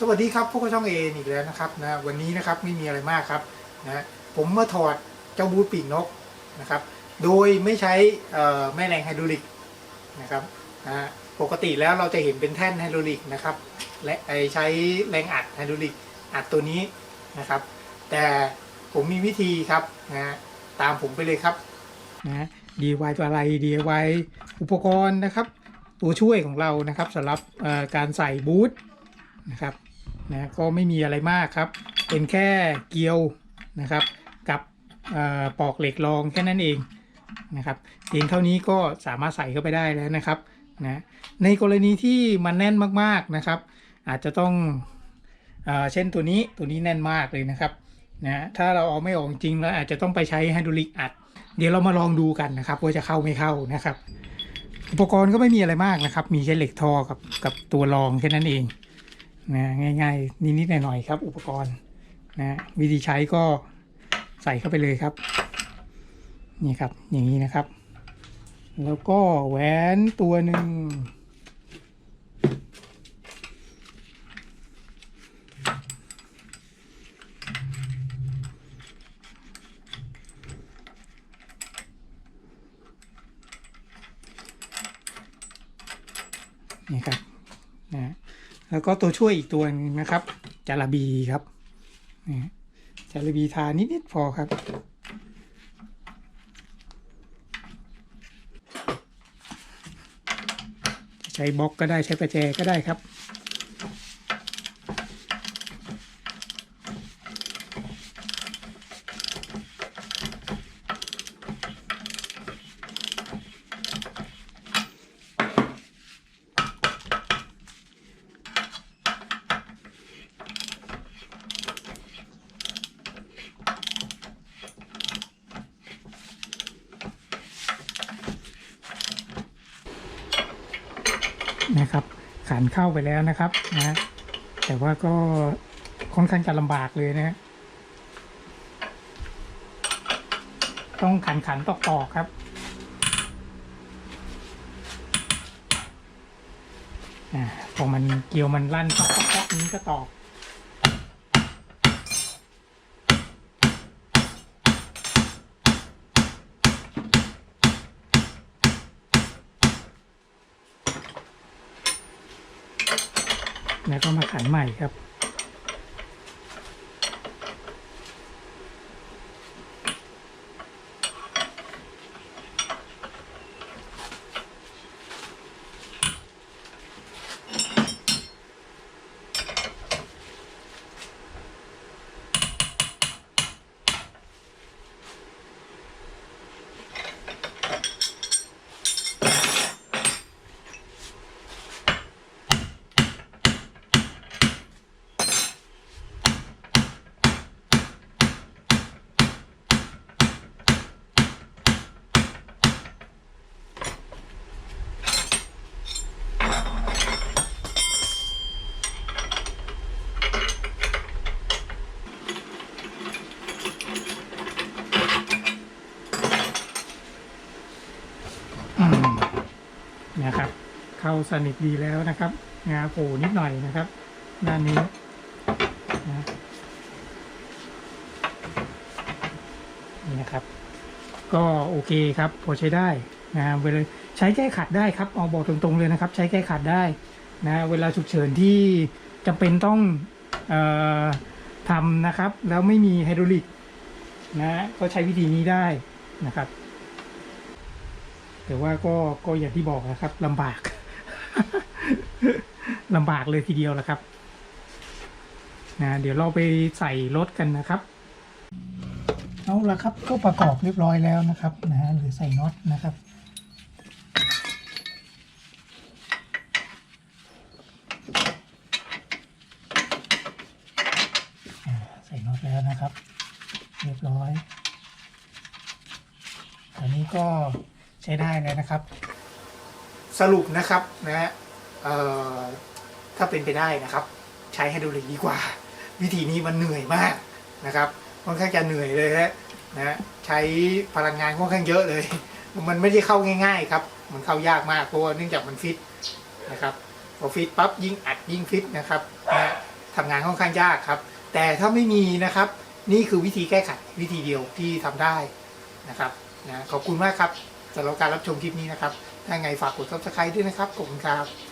สวัสดีครับพวกบช่องเออีกแล้วนะครับนะวันนี้นะครับไม่มีอะไรมากครับนะผมมาถอดเจ้าบูทปีกนกนะครับ โดยไม่ใช่แม่แรงไฮดรอลิกนะครับนะปกติแล้วเราจะเห็นเป็นแท่นไฮดรอลิกนะครับ และใช้แรงอัดไฮดรอลิกอัดตัวนี้นะครับ แต่ผมมีวิธีครับนะตามผมไปเลยครับนะ DIY ตัวอะไร DIY อุปกรณ์นะครับ ตัวช่วยของเรานะครับสำหรับการใส่บูท นะครับนะก็ไม่มีอะไรมากครับ เป็นแค่เกลียวนะครับ กับออปอกเหล็กรองแค่นั้นเองนะครับเพียงเท่านี้ก็สามารถใส่เข้าไปได้แล้วนะครับนะในกรณีที่มันแน่นมากๆนะครับ อาจจะต้องเอเช่นตัวนี้ตัวนี้แน่นมากเลยนะครับนะถ้าเราเอาไม่ออกจริงแล้วอาจจะต้องไปใช้ไฮดรอลิกอัด เดี๋ยวเรามาลองดูกันนะครับว่าจะเข้าไม่เข้านะครับ อุปกรณ์ก็ไม่มีอะไรมากนะครับ มีแค่เหล็กทอกับกับตัวรองแค่นั้นเอง นะง่ายๆ นิดๆหน่อยๆครับ อุปกรณ์นะวิธีใช้ก็ใส่เข้าไปเลยครับ นี่ครับอย่างนี้นะครับ แล้วก็แหวนตัวหนึ่งนี่ครับนะ แล้วก็ตัวช่วยอีกตัวหนึงนะครับจาระบีครับนี่จาระบีทานิดๆพอครับใช้บล็อกก็ได้ใช้ประแจก็ได้ครับ นะครับ ขันเข้าไปแล้วนะครับนะแต่ว่าก็ค่อนข้างจะลำบากเลยนะฮะต้องขันขันตอกตอกครับอ่าพอมันเกี่ยวมันลั่นตอกตอกตอกนี้ก็ตอก แล้วก็มาขันใหม่ครับ นะครับ เข้าสนิทดีแล้วนะครับ งาโผล่นิดหน่อยนะครับ ด้านนี้นะนี่นะครับ ก็โอเคครับพอใช้ได้นะเวลาใช้แก้ขัดได้ครับเอาบอกตรงๆเลยนะครับ ใช้แก้ขัดได้นะเวลาฉุกเฉินที่จำเป็นต้องออทำนะครับ แล้วไม่มีไฮดรอลิกนะก็ใช้วิธีนี้ได้นะครับ แต่ว่าก็ก็อย่างที่บอกนะครับลำบากลำบากเลยทีเดียวละครับนะเดี๋ยวเราไปใส่รถกันนะครับ เอาละครับก็ประกอบเรียบร้อยแล้วนะครับนะฮะหรือใส่น็อตนะครับใส่น็อตแล้วนะครับ เรียบร้อยอันนี้ก็ ช้ได้เลยนะครับ สรุปนะครับนะฮะถ้าเป็นไปได้นะครับ ใช้ไฮดรอลิกดีกว่า วิธีนี้มันเหนื่อยมากนะครับค่อนข้างจะเหนื่อยเลยฮะนะใช้พลังงานค่อนข้างเยอะเลย มันไม่ได้เข้าง่ายๆครับ มันเข้ายากมากเพราะว่าเนื่องจากมันฟิตนะครับพอฟิตปั๊บยิ่งอัดยิ่งฟิตนะครับนะฮะทำงานค่อนข้างยากครับ แต่ถ้าไม่มีนะครับ นี่คือวิธีแก้ไขวิธีเดียวที่ทำได้นะครับนะขอบคุณมากครับ สำหรับการรับชมคลิปนี้นะครับ ถ้าไงฝากกด subscribe ด้วยนะครับขอบคุณครับ